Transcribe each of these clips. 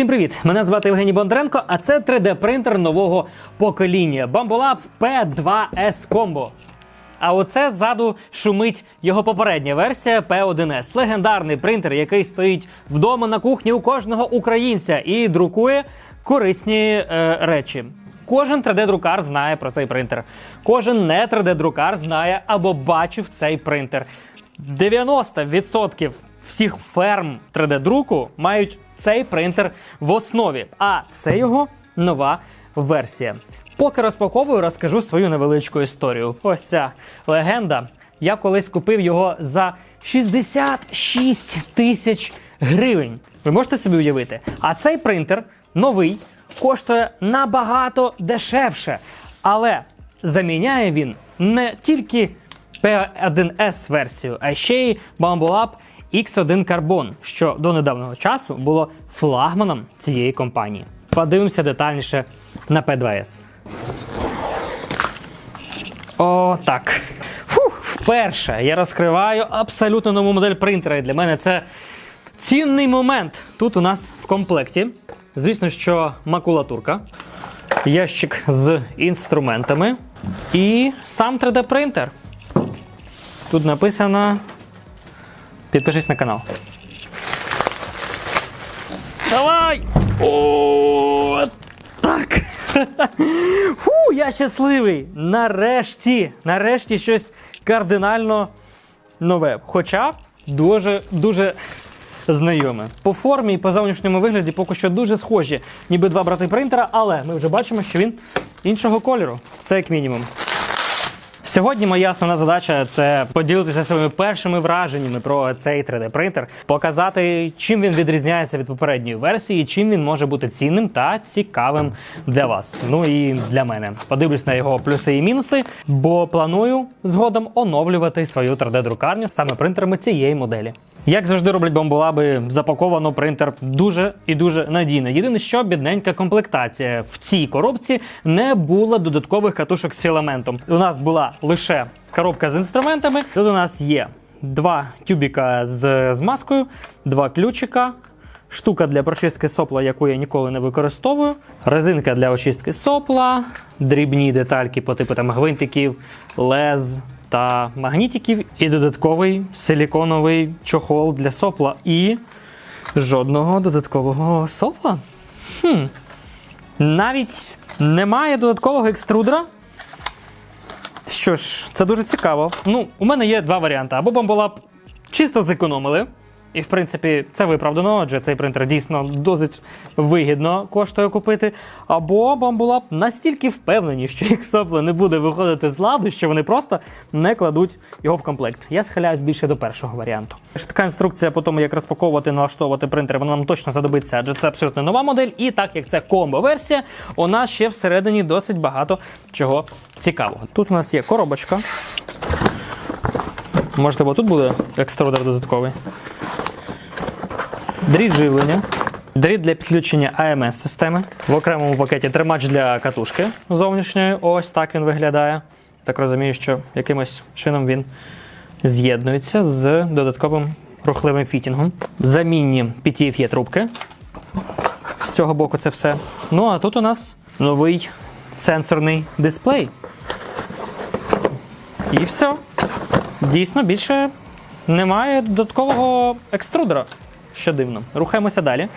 Всім привіт! Мене звати Євгеній Бондренко, а це 3D-принтер нового покоління Bambolab P2S Combo. А оце ззаду шумить його попередня версія P1S. Легендарний принтер, який стоїть вдома на кухні у кожного українця і друкує корисні е, речі. Кожен 3D-друкар знає про цей принтер. Кожен не 3D-друкар знає або бачив цей принтер. 90% всіх ферм 3D-друку мають цей принтер в основі, а це його нова версія. Поки розпаковую, розкажу свою невеличку історію. Ось ця легенда. Я колись купив його за 66 тисяч гривень. Ви можете собі уявити? А цей принтер новий коштує набагато дешевше. Але заміняє він не тільки P1S версію, а ще й Bambolab X1 Carbon, що до недавнього часу було флагманом цієї компанії. Подивимося детальніше на P2S. О, так. Фух, вперше я розкриваю абсолютно нову модель принтера. І для мене це цінний момент. Тут у нас в комплекті, звісно, що макулатурка, ящик з інструментами і сам 3D-принтер. Тут написано. Підпишись на канал. Давай! О, так. Фу, я щасливий. Нарешті, нарешті щось кардинально нове. Хоча дуже дуже знайоме. По формі і по зовнішньому вигляді поки що дуже схожі, ніби два брати принтера, але ми вже бачимо, що він іншого кольору. Це як мінімум. Сьогодні моя основна задача це поділитися своїми першими враженнями про цей 3D-принтер, показати, чим він відрізняється від попередньої версії, чим він може бути цінним та цікавим для вас. Ну і для мене. Подивлюсь на його плюси і мінуси, бо планую згодом оновлювати свою 3D-друкарню саме принтерами цієї моделі. Як завжди роблять бомболаби, запаковано принтер дуже і дуже надійно. Єдине, що бідненька комплектація в цій коробці не було додаткових катушок з філаментом. У нас була лише коробка з інструментами. Тут у нас є два тюбіка з змазкою, два ключика. Штука для прочистки сопла, яку я ніколи не використовую, резинка для очистки сопла, дрібні детальки по типу там гвинтиків, лез та магнітиків, і додатковий силіконовий чохол для сопла. І жодного додаткового сопла. Хм. Навіть немає додаткового екструдера. Що ж, це дуже цікаво. Ну, у мене є два варіанти. Або бомболаб чисто зекономили. І, в принципі, це виправдано, адже цей принтер дійсно досить вигідно коштує купити. Або бамбулап настільки впевнені, що їх сопло не буде виходити з ладу, що вони просто не кладуть його в комплект. Я схиляюсь більше до першого варіанту. Така інструкція по тому, як розпаковувати, налаштовувати принтер, вона нам точно знадобиться, адже це абсолютно нова модель. І так як це комбо-версія, у нас ще всередині досить багато чого цікавого. Тут у нас є коробочка. Можете, бо тут буде екструдер додатковий. Дріт живлення, дріт для підключення АМС системи. В окремому пакеті тримач для катушки зовнішньої. Ось так він виглядає. Так розумію, що якимось чином він з'єднується з додатковим рухливим фітінгом. Замінні PTFE трубки. З цього боку це все. Ну а тут у нас новий сенсорний дисплей. І все. Дійсно, більше немає додаткового екструдера. Що дивно. Рухаємося далі.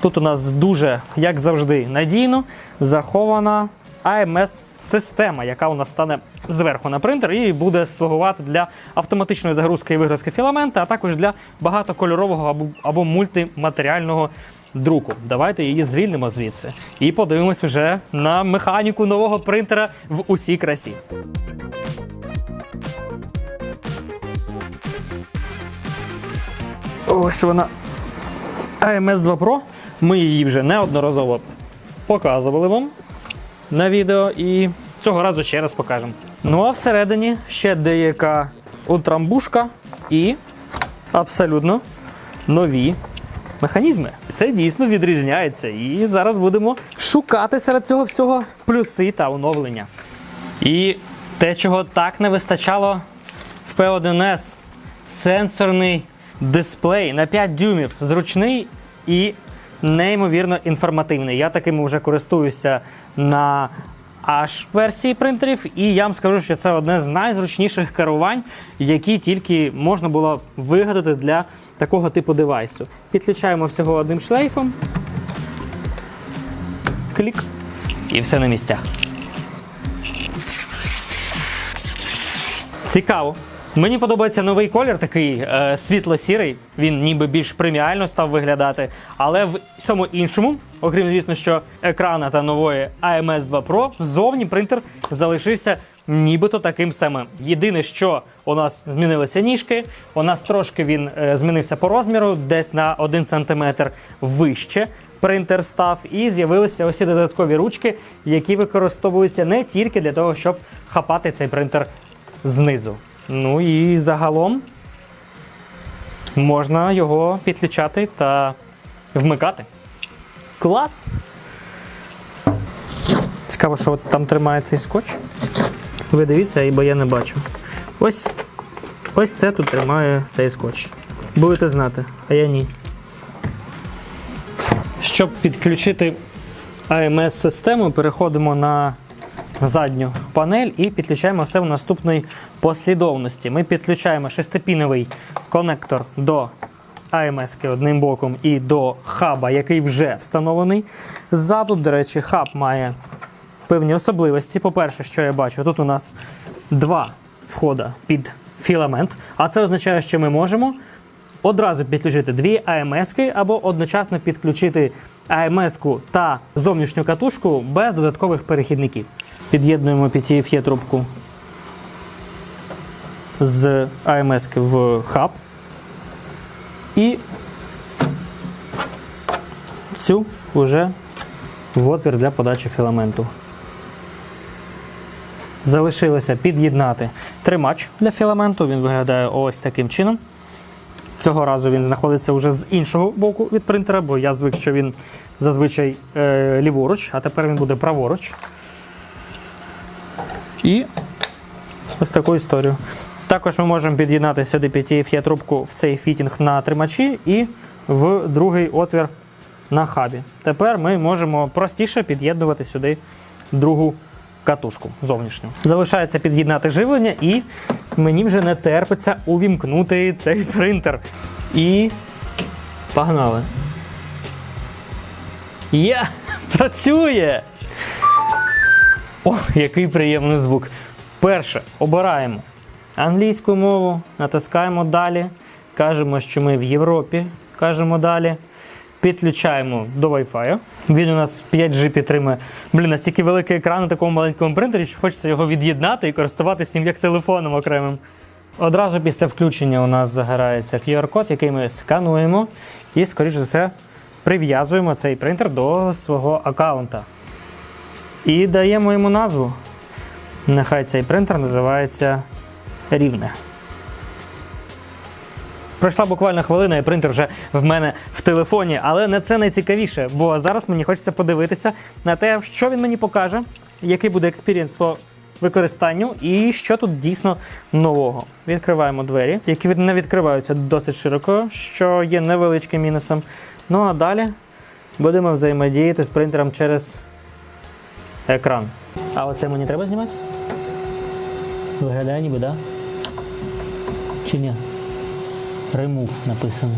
Тут у нас дуже, як завжди, надійно захована AMS-система, яка у нас стане зверху на принтер і буде слугувати для автоматичної загрузки і вигрузки філамента, а також для багатокольорового або, або мультиматеріального друку. Давайте її звільнимо звідси і подивимось вже на механіку нового принтера в усій красі. Ось вона AMS 2 Pro. Ми її вже неодноразово показували вам на відео і цього разу ще раз покажемо. Ну а всередині ще деяка утрамбушка і абсолютно нові механізми. Це дійсно відрізняється. І зараз будемо шукати серед цього всього плюси та оновлення. І те, чого так не вистачало в P1S, сенсорний дисплей на 5 дюймів, зручний і неймовірно інформативний. Я таким вже користуюся на аж версії принтерів, і я вам скажу, що це одне з найзручніших керувань, які тільки можна було вигадати для такого типу девайсу. Підключаємо всього одним шлейфом. Клік. І все на місцях. Цікаво. Мені подобається новий колір, такий е, світло-сірий. Він ніби більш преміально став виглядати. Але в цьому іншому, окрім звісно, що екрана та нової AMS 2 Pro, ззовні принтер залишився нібито таким самим. Єдине, що у нас змінилися ніжки, у нас трошки він е, змінився по розміру, десь на 1 см вище. Принтер став, і з'явилися ось додаткові ручки, які використовуються не тільки для того, щоб хапати цей принтер знизу. Ну і загалом можна його підключати та вмикати. Клас! Цікаво, що там тримає цей скотч. Ви дивіться, бо я не бачу. Ось, ось це тут тримає цей скотч. Будете знати, а я ні. Щоб підключити AMS-систему, переходимо на задню панель і підключаємо все в наступній послідовності. Ми підключаємо шестипіновий конектор до AMS одним боком і до хаба, який вже встановлений. Ззаду, до речі, хаб має певні особливості. По-перше, що я бачу, тут у нас два входа під філамент, а це означає, що ми можемо одразу підключити дві AMS або одночасно підключити AMS та зовнішню катушку без додаткових перехідників. Під'єднуємо PTFE трубку з AMS в хаб і цю вже в отвір для подачі філаменту. Залишилося під'єднати тримач для філаменту. Він виглядає ось таким чином. Цього разу він знаходиться вже з іншого боку від принтера, бо я звик, що він зазвичай е, ліворуч, а тепер він буде праворуч. І ось таку історію. Також ми можемо під'єднати сюди PTFE трубку в цей фітінг на тримачі і в другий отвір на хабі. Тепер ми можемо простіше під'єднувати сюди другу катушку зовнішню. Залишається під'єднати живлення, і мені вже не терпиться увімкнути цей принтер. І погнали. Є! Працює! О, який приємний звук. Перше, обираємо англійську мову, натискаємо далі. Кажемо, що ми в Європі. Кажемо далі. Підключаємо до Wi-Fi. Він у нас 5G підтримує. Блін, настільки великий екран на такому маленькому принтері, що хочеться його від'єднати і користуватися їм як телефоном окремим. Одразу після включення у нас загорається QR-код, який ми скануємо, і, скоріш за все, прив'язуємо цей принтер до свого аккаунта. І даємо йому назву. Нехай цей принтер називається Рівне. Пройшла буквально хвилина, і принтер вже в мене в телефоні, але не це найцікавіше, бо зараз мені хочеться подивитися на те, що він мені покаже, який буде експірієнс по використанню і що тут дійсно нового. Відкриваємо двері, які не відкриваються досить широко, що є невеличким мінусом. Ну а далі будемо взаємодіяти з принтером через екран. А оце мені треба знімати? Виглядає ніби, так? Да? Чи ні? Remove написано.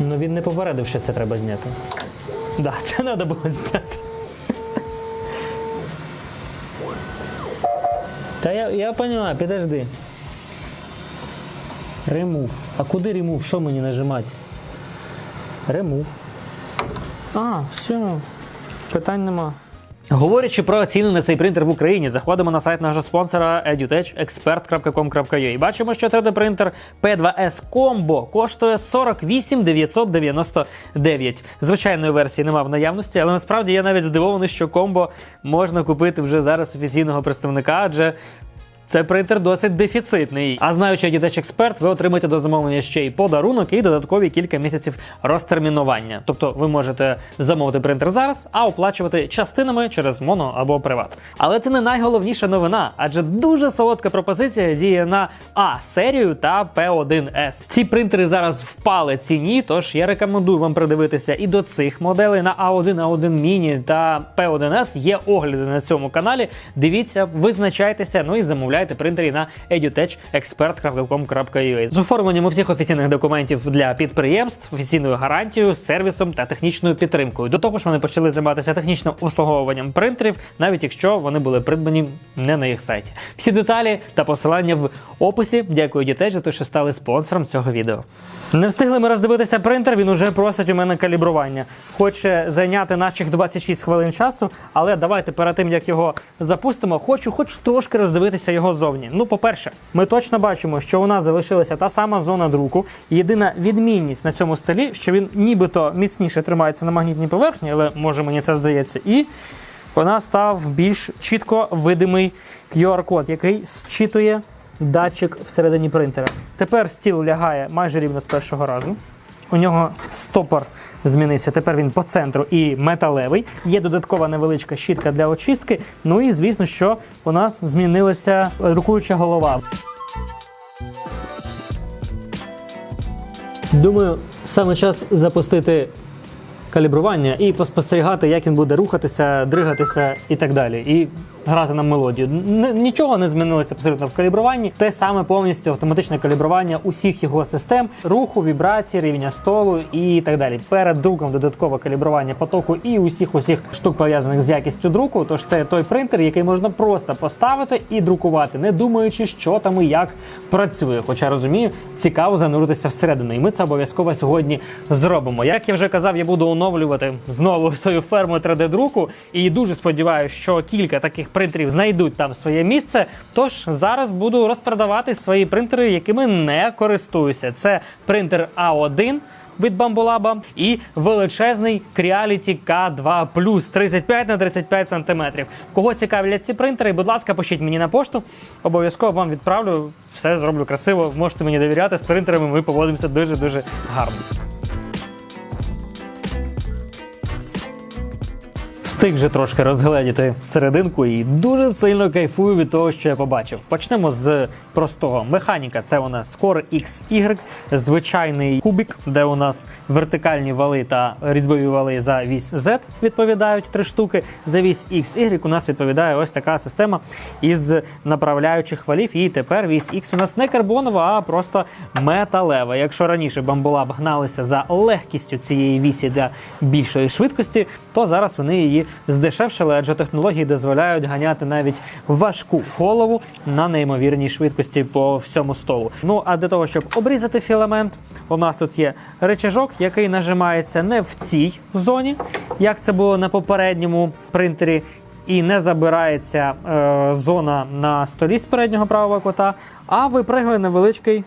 Ну він не попередив, що це треба зняти. Да, це треба було зняти. Та я, я розумію, підожди. Remove. А куди remove? Що мені нажимати? Remove. А, все. Питань нема. Говорячи про ціни на цей принтер в Україні, заходимо на сайт нашого спонсора edutechexpert.com.ua і бачимо, що 3D-принтер P2S Combo коштує 48 999. Звичайної версії нема в наявності, але насправді я навіть здивований, що комбо можна купити вже зараз офіційного представника, адже це принтер досить дефіцитний. А знаючи дітеч експерт, ви отримаєте до замовлення ще й подарунок і додаткові кілька місяців розтермінування. Тобто ви можете замовити принтер зараз, а оплачувати частинами через моно або приват. Але це не найголовніша новина, адже дуже солодка пропозиція діє на А серію та P1S. Ці принтери зараз впали ціні, тож я рекомендую вам придивитися і до цих моделей на A1, A1 Mini та P1S. Є огляди на цьому каналі. Дивіться, визначайтеся, ну і замовляйте принтери на edutechexpert.com.ua з оформленням усіх офіційних документів для підприємств, офіційною гарантією, сервісом та технічною підтримкою. До того ж, вони почали займатися технічним обслуговуванням принтерів, навіть якщо вони були придбані не на їх сайті. Всі деталі та посилання в описі. Дякую дітей за те, що стали спонсором цього відео. Не встигли ми роздивитися принтер, він уже просить у мене калібрування. Хоче зайняти наших 26 хвилин часу, але давайте перед тим як його запустимо, хочу хоч трошки роздивитися його зовні. Ну, по-перше, ми точно бачимо, що у нас залишилася та сама зона друку. Єдина відмінність на цьому столі, що він нібито міцніше тримається на магнітній поверхні, але може мені це здається, і вона став більш чітко видимий QR-код, який зчитує датчик всередині принтера. Тепер стіл лягає майже рівно з першого разу. У нього стопор змінився. Тепер він по центру і металевий. Є додаткова невеличка щітка для очистки. Ну і звісно, що у нас змінилася друкуюча голова. Думаю, саме час запустити калібрування і поспостерігати, як він буде рухатися, дригатися і так далі. І грати на мелодію. Нічого не змінилося абсолютно в калібруванні. Те саме повністю автоматичне калібрування усіх його систем, руху, вібрації, рівня столу і так далі. Перед друком додаткове калібрування потоку і усіх усіх штук пов'язаних з якістю друку. Тож це той принтер, який можна просто поставити і друкувати, не думаючи, що там і як працює. Хоча розумію, цікаво зануритися всередину. І ми це обов'язково сьогодні зробимо. Як я вже казав, я буду оновлювати знову свою ферму 3D-друку і дуже сподіваюся, що кілька таких принтерів знайдуть там своє місце. Тож зараз буду розпродавати свої принтери, якими не користуюся. Це принтер А1 від Bambolab і величезний Creality K2 Plus 35 на 35 см. Кого цікавлять ці принтери, будь ласка, пишіть мені на пошту. Обов'язково вам відправлю. Все зроблю красиво. Можете мені довіряти. З принтерами ми поводимося дуже дуже гарно. Встиг вже трошки розгледіти серединку і дуже сильно кайфую від того, що я побачив. Почнемо з простого. Механіка це у нас Core XY, звичайний кубік, де у нас вертикальні вали та різьбові вали за вісь Z відповідають три штуки. За вісь XY у нас відповідає ось така система із направляючих валів. І тепер вісь X у нас не карбонова, а просто металева. Якщо раніше бамбулаб гналися за легкістю цієї вісі для більшої швидкості, то зараз вони її здешевшили, адже технології дозволяють ганяти навіть важку голову на неймовірній швидкості по всьому столу. Ну а для того, щоб обрізати філамент, у нас тут є речажок, який нажимається не в цій зоні, як це було на попередньому принтері. І не забирається е, зона на столі з переднього правого кота, а випригує невеличкий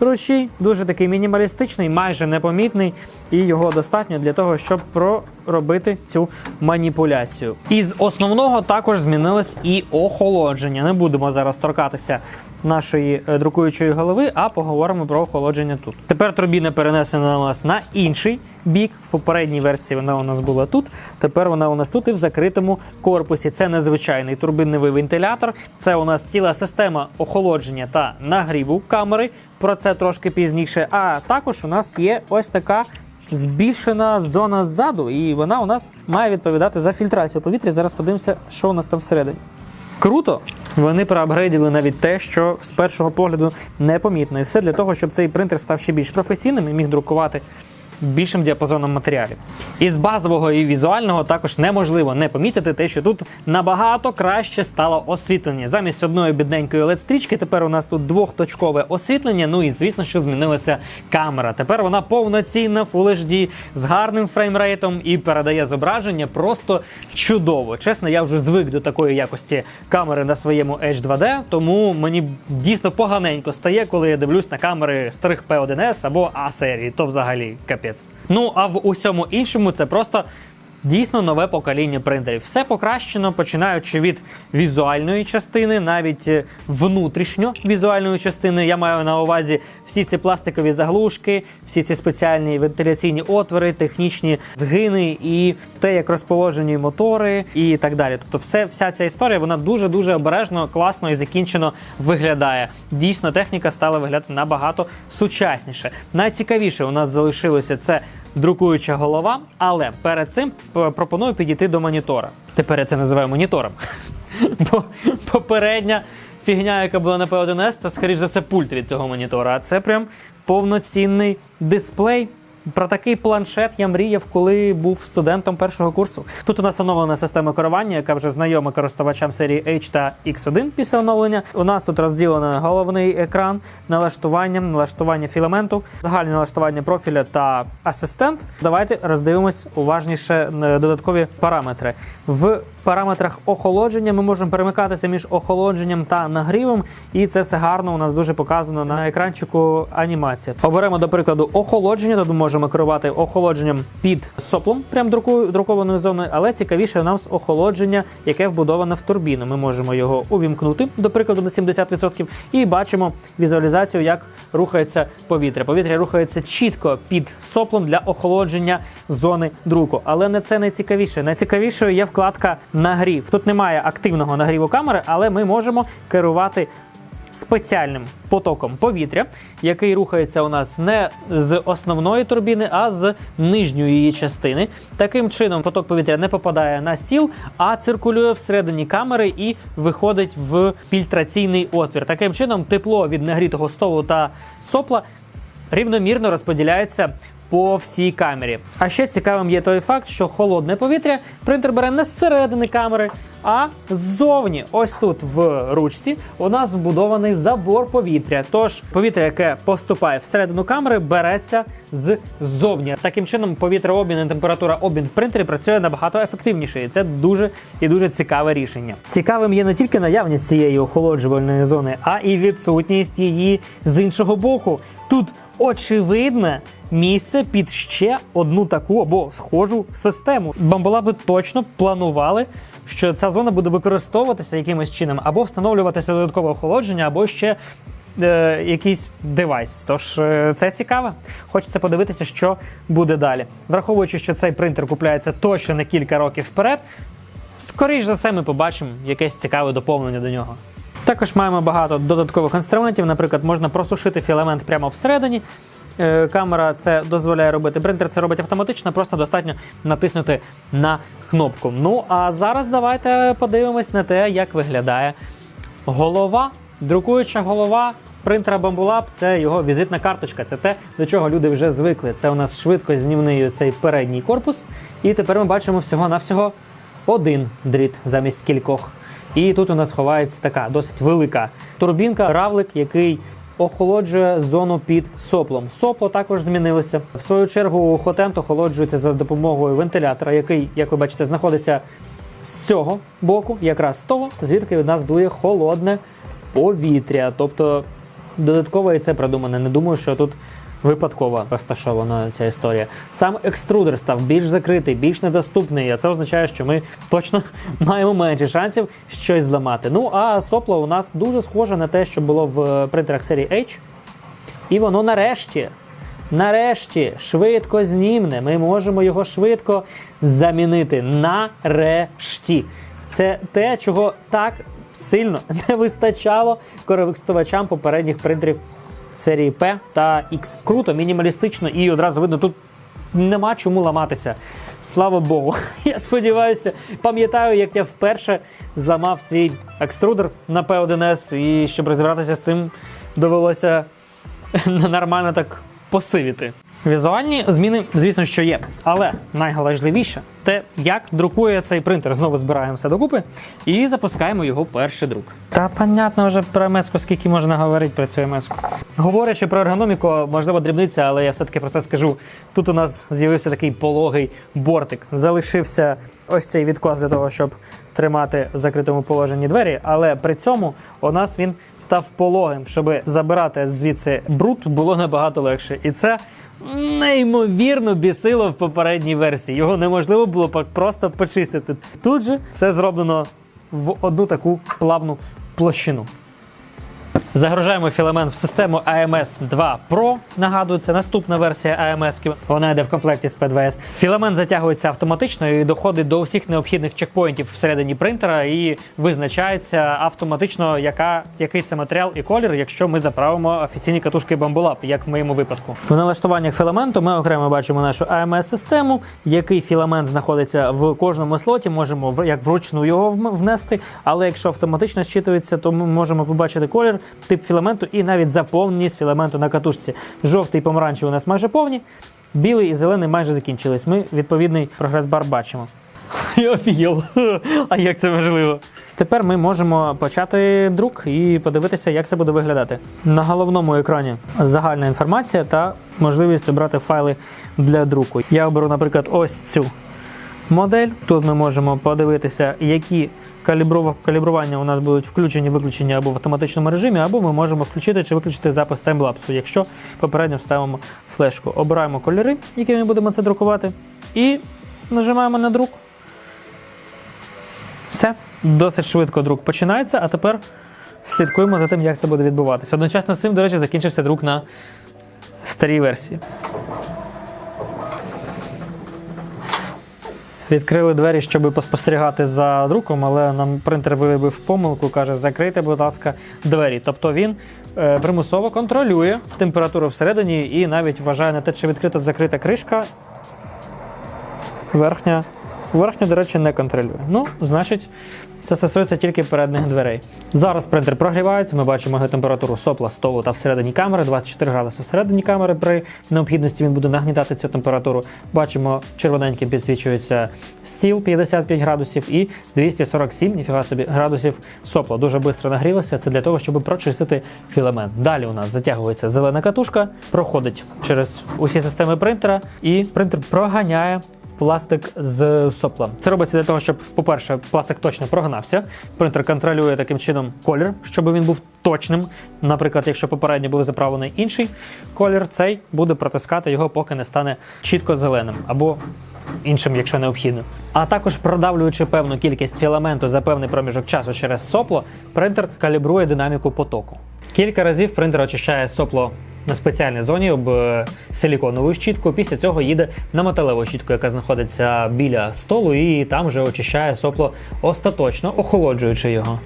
Ручій дуже такий мінімалістичний, майже непомітний, і його достатньо для того, щоб проробити цю маніпуляцію. Із основного також змінилось і охолодження. Не будемо зараз торкатися нашої е, друкуючої голови, а поговоримо про охолодження тут. Тепер турбіна перенесена у нас на інший бік. В попередній версії вона у нас була тут. Тепер вона у нас тут і в закритому корпусі. Це незвичайний турбінний вентилятор. Це у нас ціла система охолодження та нагріву камери. Про це трошки пізніше. А також у нас є ось така. Збільшена зона ззаду, і вона у нас має відповідати за фільтрацію повітря. Зараз подивимося, що у нас там всередині. Круто! Вони проапгрейдили навіть те, що з першого погляду непомітно. І все для того, щоб цей принтер став ще більш професійним і міг друкувати більшим діапазоном матеріалів. Із базового і візуального також неможливо не помітити те, що тут набагато краще стало освітлення. Замість одної бідненької led стрічки тепер у нас тут двохточкове освітлення. Ну і звісно, що змінилася камера. Тепер вона повноцінна Full HD з гарним фреймрейтом і передає зображення просто чудово. Чесно, я вже звик до такої якості камери на своєму H2D, тому мені дійсно поганенько стає, коли я дивлюсь на камери старих P1S або A серії. То взагалі капець. Ну а в усьому іншому це просто Дійсно нове покоління принтерів. Все покращено, починаючи від візуальної частини, навіть е, внутрішньо візуальної частини. Я маю на увазі всі ці пластикові заглушки, всі ці спеціальні вентиляційні отвори, технічні згини і те, як розположені мотори і так далі. Тобто, все, вся ця історія вона дуже дуже обережно, класно і закінчено виглядає. Дійсно, техніка стала виглядати набагато сучасніше. Найцікавіше у нас залишилося це друкуюча голова, але перед цим пропоную підійти до монітора. Тепер я це називаю монітором. Бо попередня фігня, яка була на P1S, то скоріш за все пульт від цього монітора. А це прям повноцінний дисплей. Про такий планшет я мріяв, коли був студентом першого курсу. Тут у нас оновлена система керування, яка вже знайома користувачам серії H та X1 після оновлення. У нас тут розділено головний екран, налаштування, налаштування філаменту, загальне налаштування профіля та асистент. Давайте роздивимось уважніше е, додаткові параметри. В параметрах охолодження ми можемо перемикатися між охолодженням та нагрівом, і це все гарно у нас дуже показано на екранчику анімація. Оберемо, до прикладу, охолодження. Тут ми можемо керувати охолодженням під соплом, прям друку- друкованою зоною, але цікавіше у нас охолодження, яке вбудоване в турбіну. Ми можемо його увімкнути, до прикладу, на 70%, і бачимо візуалізацію, як рухається повітря. Повітря рухається чітко під соплом для охолодження зони друку. Але не це найцікавіше. Найцікавішою є вкладка нагрів. Тут немає активного нагріву камери, але ми можемо керувати спеціальним потоком повітря, який рухається у нас не з основної турбіни, а з нижньої її частини. Таким чином, поток повітря не попадає на стіл, а циркулює всередині камери і виходить в фільтраційний отвір. Таким чином, тепло від нагрітого столу та сопла рівномірно розподіляється. По всій камері. А ще цікавим є той факт, що холодне повітря принтер бере не зсередини камери, а ззовні. Ось тут в ручці у нас вбудований забор повітря. Тож повітря, яке поступає всередину камери, береться ззовні. Таким чином, повітрообмін і температура обмін в принтері працює набагато ефективніше, і це дуже і дуже цікаве рішення. Цікавим є не тільки наявність цієї охолоджувальної зони, а і відсутність її з іншого боку. Тут очевидне місце під ще одну таку або схожу систему. Бамболаби точно планували, що ця зона буде використовуватися якимось чином, або встановлюватися додаткове охолодження, або ще е, якийсь девайс. Тож е, це цікаво. Хочеться подивитися, що буде далі. Враховуючи, що цей принтер купляється точно на кілька років вперед. Скоріш за все, ми побачимо якесь цікаве доповнення до нього. Також маємо багато додаткових інструментів. Наприклад, можна просушити філамент прямо всередині. Е, Камера це дозволяє робити. Принтер це робить автоматично, просто достатньо натиснути на кнопку. Ну а зараз давайте подивимось на те, як виглядає голова. Друкуюча голова принтера Bambulab – це його візитна карточка. Це те, до чого люди вже звикли. Це у нас швидко знімний цей передній корпус. І тепер ми бачимо всього-навсього один дріт замість кількох. І тут у нас ховається така досить велика турбінка, равлик, який охолоджує зону під соплом. Сопло також змінилося. В свою чергу хотент охолоджується за допомогою вентилятора, який, як ви бачите, знаходиться з цього боку, якраз з того, звідки від нас дує холодне повітря. Тобто додатково і це продумане. Не думаю, що тут випадково розташована ця історія. Сам екструдер став більш закритий, більш недоступний. А це означає, що ми точно маємо менше шансів щось зламати. Ну а сопло у нас дуже схоже на те, що було в е, принтерах серії H. І воно нарешті, нарешті, швидко знімне. Ми можемо його швидко замінити. Нарешті. Це те, чого так сильно не вистачало користувачам попередніх принтерів серії P та X. Круто, мінімалістично і одразу видно, тут нема чому ламатися. Слава Богу. Я сподіваюся, пам'ятаю, як я вперше зламав свій екструдер на P1S, і щоб розібратися з цим, довелося нормально так посивіти. Візуальні зміни, звісно, що є, але найголовніше те, як друкує цей принтер. Знову збираємо все докупи і запускаємо його перший друк. Та понятно вже про меску, скільки можна говорити про цю меску. Говорячи про ергономіку, можливо, дрібниця, але я все-таки про це скажу. Тут у нас з'явився такий пологий бортик. Залишився ось цей відклад для того, щоб тримати в закритому положенні двері, але при цьому у нас він став пологим, щоб забирати звідси бруд було набагато легше. І це неймовірно бісило в попередній версії. Його неможливо було просто почистити. Тут же все зроблено в одну таку плавну площину. Загружаємо філамент в систему AMS 2 Pro. Нагадую, це наступна версія AMS. Вона йде в комплекті з P2S. Філамент затягується автоматично і доходить до усіх необхідних чекпоінтів всередині принтера і визначається автоматично, яка, який це матеріал і колір, якщо ми заправимо офіційні катушки Bambulab, як в моєму випадку. В налаштуваннях філаменту ми окремо бачимо нашу AMS-систему, який філамент знаходиться в кожному слоті. Можемо як вручну його внести, але якщо автоматично зчитується, то ми можемо побачити колір, тип філаменту і навіть заповненість філаменту на катушці. Жовтий і помаранчевий у нас майже повні, білий і зелений майже закінчились. Ми відповідний прогрес-бар бачимо. Я офігел. А як це можливо? Тепер ми можемо почати друк і подивитися, як це буде виглядати. На головному екрані загальна інформація та можливість обрати файли для друку. Я оберу, наприклад, ось цю модель. Тут ми можемо подивитися, які калібрування у нас будуть включені, виключені або в автоматичному режимі, або ми можемо включити чи виключити запис таймлапсу, якщо попередньо вставимо флешку. Обираємо кольори, які ми будемо це друкувати, і нажимаємо на друк. Все, досить швидко друк починається, а тепер слідкуємо за тим, як це буде відбуватися. Одночасно з цим, до речі, закінчився друк на старій версії. Відкрили двері, щоб поспостерігати за друком, але нам принтер виявив помилку, каже, закрийте, будь ласка, двері. Тобто він е, примусово контролює температуру всередині і навіть вважає на те, чи відкрита закрита кришка. Верхня, верхню, до речі, не контролює. Ну, значить, це стосується тільки передніх дверей. Зараз принтер прогрівається. Ми бачимо температуру сопла, столу та всередині камери, 24 градуси всередині камери. При необхідності він буде нагнітати цю температуру. Бачимо, червоненьким підсвічується стіл 55 градусів і 247 ніфіга собі градусів сопла. Дуже швидко нагрілося. Це для того, щоб прочистити філамент. Далі у нас затягується зелена катушка, проходить через усі системи принтера, і принтер проганяє пластик з соплом. Це робиться для того, щоб, по-перше, пластик точно прогнався. Принтер контролює таким чином колір, щоб він був точним. Наприклад, якщо попередньо був заправлений інший колір, цей буде протискати його, поки не стане чітко зеленим або іншим, якщо необхідно. А також продавлюючи певну кількість філаменту за певний проміжок часу через сопло, принтер калібрує динаміку потоку. Кілька разів принтер очищає сопло на спеціальній зоні об е, силіконову щітку. Після цього їде на металеву щітку, яка знаходиться біля столу, і там вже очищає сопло остаточно, охолоджуючи його.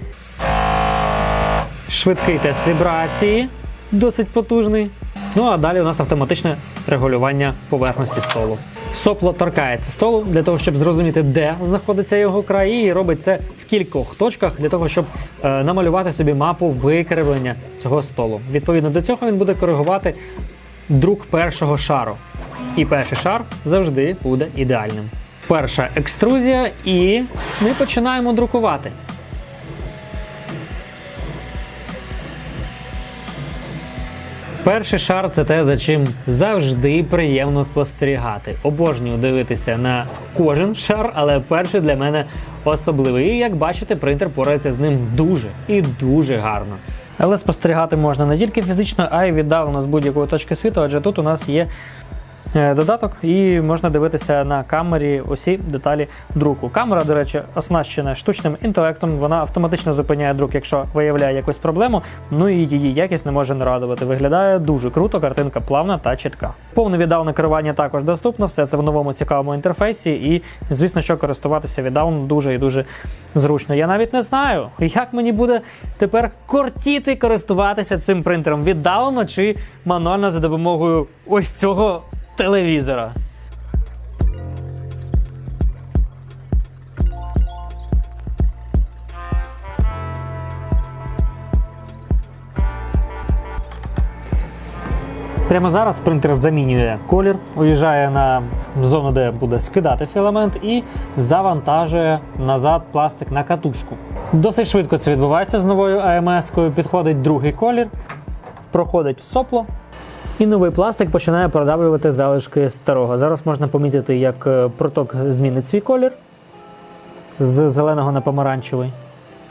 Швидкий тест вібрації, досить потужний. Ну а далі у нас автоматичне регулювання поверхності столу. Сопло торкається столу для того, щоб зрозуміти, де знаходиться його край, і робить це в кількох точках для того, щоб е, намалювати собі мапу викривлення цього столу. Відповідно до цього він буде коригувати друк першого шару. І перший шар завжди буде ідеальним. Перша екструзія, і ми починаємо друкувати. Перший шар це те, за чим завжди приємно спостерігати. Обожнюю дивитися на кожен шар, але перший для мене особливий. І як бачите, принтер порається з ним дуже і дуже гарно. Але спостерігати можна не тільки фізично, а й віддалено з будь-якої точки світу, адже тут у нас є додаток, і можна дивитися на камері усі деталі друку. Камера, до речі, оснащена штучним інтелектом. Вона автоматично зупиняє друк, якщо виявляє якусь проблему. Ну і її якість не може не радувати. Виглядає дуже круто, картинка плавна та чітка. Повне віддалене керування також доступно. Все це в новому цікавому інтерфейсі. І звісно, що користуватися віддаленим дуже і дуже зручно. Я навіть не знаю, як мені буде тепер кортіти користуватися цим принтером віддалено чи мануально за допомогою ось цього телевізора. Прямо зараз принтер замінює колір, уїжджає на зону, де буде скидати філамент, і завантажує назад пластик на катушку. Досить швидко це відбувається з новою АМС-кою. Підходить другий колір, проходить сопло, і новий пластик починає продавлювати залишки старого. Зараз можна помітити, як е, проток змінить свій колір з зеленого на помаранчевий.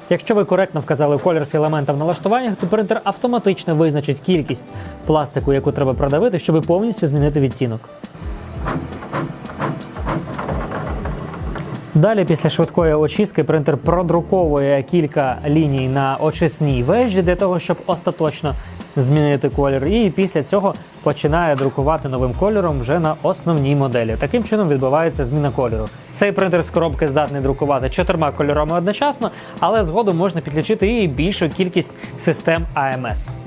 Якщо ви коректно вказали колір філамента в налаштуваннях, то принтер автоматично визначить кількість пластику, яку треба продавити, щоб повністю змінити відтінок. Далі, після швидкої очистки, принтер продруковує кілька ліній на очисній вежі для того, щоб остаточно змінити колір. І після цього починає друкувати новим кольором вже на основній моделі. Таким чином відбувається зміна кольору. Цей принтер з коробки здатний друкувати чотирма кольорами одночасно, але згодом можна підключити і більшу кількість систем АМС.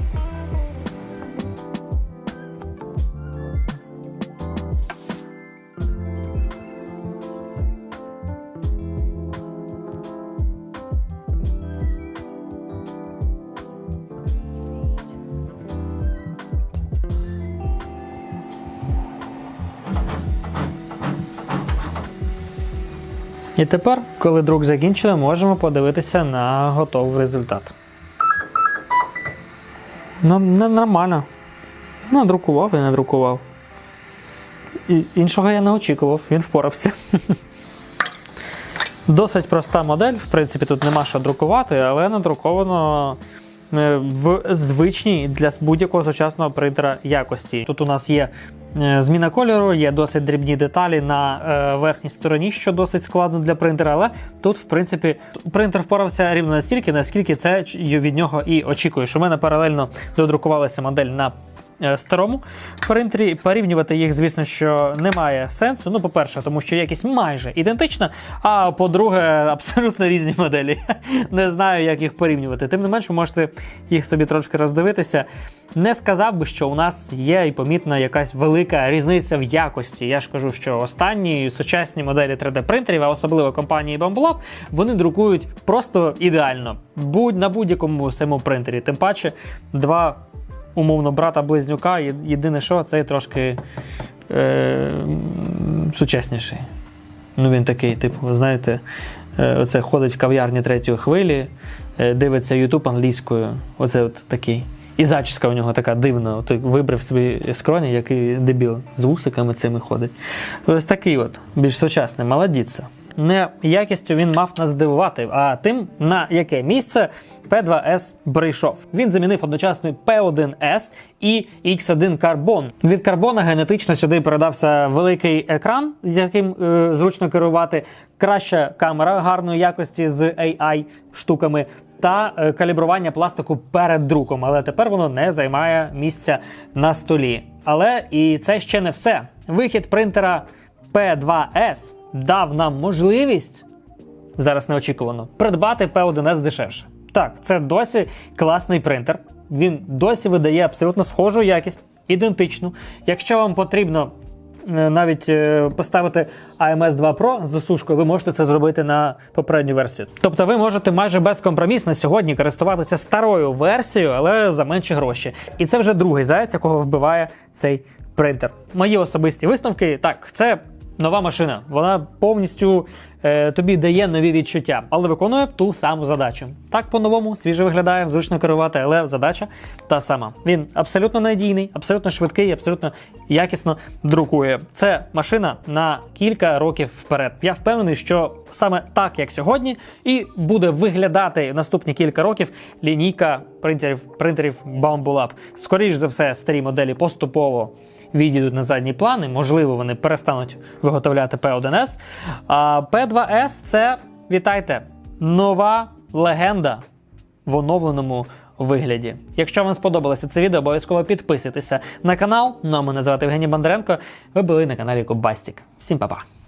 І тепер, коли друк закінчено, можемо подивитися на готовий результат. Ну, не нормально. Надрукував і надрукував. І іншого я не очікував, він впорався. Досить проста модель, в принципі, тут нема що друкувати, але надруковано е, в звичній для будь-якого сучасного принтера якості. Тут у нас є зміна кольору, є досить дрібні деталі на е, верхній стороні, що досить складно для принтера. Але тут, в принципі, принтер впорався рівно настільки, наскільки це від нього і очікуєш. У мене паралельно додрукувалася модель на е, старому принтері. Порівнювати їх, звісно, що немає сенсу. Ну, по-перше, тому що якість майже ідентична. А по-друге, абсолютно різні моделі. Не знаю, як їх порівнювати. Тим не менш, ви можете їх собі трошки роздивитися. Не сказав би, що у нас є і помітна якась велика різниця в якості. Я ж кажу, що останні сучасні моделі 3D-принтерів, а особливо компанії Bambolab, вони друкують просто ідеально. Будь на будь-якому самому принтері. Тим паче, два умовно брата-близнюка. Єдине, що цей трошки е, сучасніший. Ну, він такий, типу, знаєте, е, оце ходить в кав'ярні третьої хвилі, е, дивиться Ютуб англійською. Оце от такий. І зачіска у нього така дивна. От вибрав собі скроні, який дебіл з вусиками цими ходить. Ось такий от, більш сучасний, молодіться. Не якістю він мав нас здивувати, а тим, на яке місце P2S прийшов. Він замінив одночасно P1S і X1 Carbon. Від карбона генетично сюди передався великий екран, з яким е, зручно керувати, краща камера гарної якості з AI штуками та е, калібрування пластику перед друком. Але тепер воно не займає місця на столі. Але і це ще не все. Вихід принтера P2S дав нам можливість зараз неочікувано придбати P1S дешевше. Так, це досі класний принтер. Він досі видає абсолютно схожу якість, ідентичну. Якщо вам потрібно е, навіть е, поставити AMS 2 Pro з засушкою, ви можете це зробити на попередню версію. Тобто ви можете майже безкомпромісно сьогодні користуватися старою версією, але за менші гроші. І це вже другий заяць, якого вбиває цей принтер. Мої особисті висновки так, це нова машина. Вона повністю е, тобі дає нові відчуття, але виконує ту саму задачу. Так по-новому свіже виглядає, зручно керувати, але задача та сама. Він абсолютно надійний, абсолютно швидкий, абсолютно якісно друкує. Це машина на кілька років вперед. Я впевнений, що саме так, як сьогодні, і буде виглядати наступні кілька років лінійка принтерів принтерів Bambu Скоріше за все, старі моделі поступово відійдуть на задній план, і, можливо, вони перестануть виготовляти P1S. А P2S це, вітайте, нова легенда в оновленому вигляді. Якщо вам сподобалося це відео, обов'язково підписуйтеся на канал. Ну а мене звати Євгеній Бондаренко. Ви були на каналі Кубастік. Всім па-па!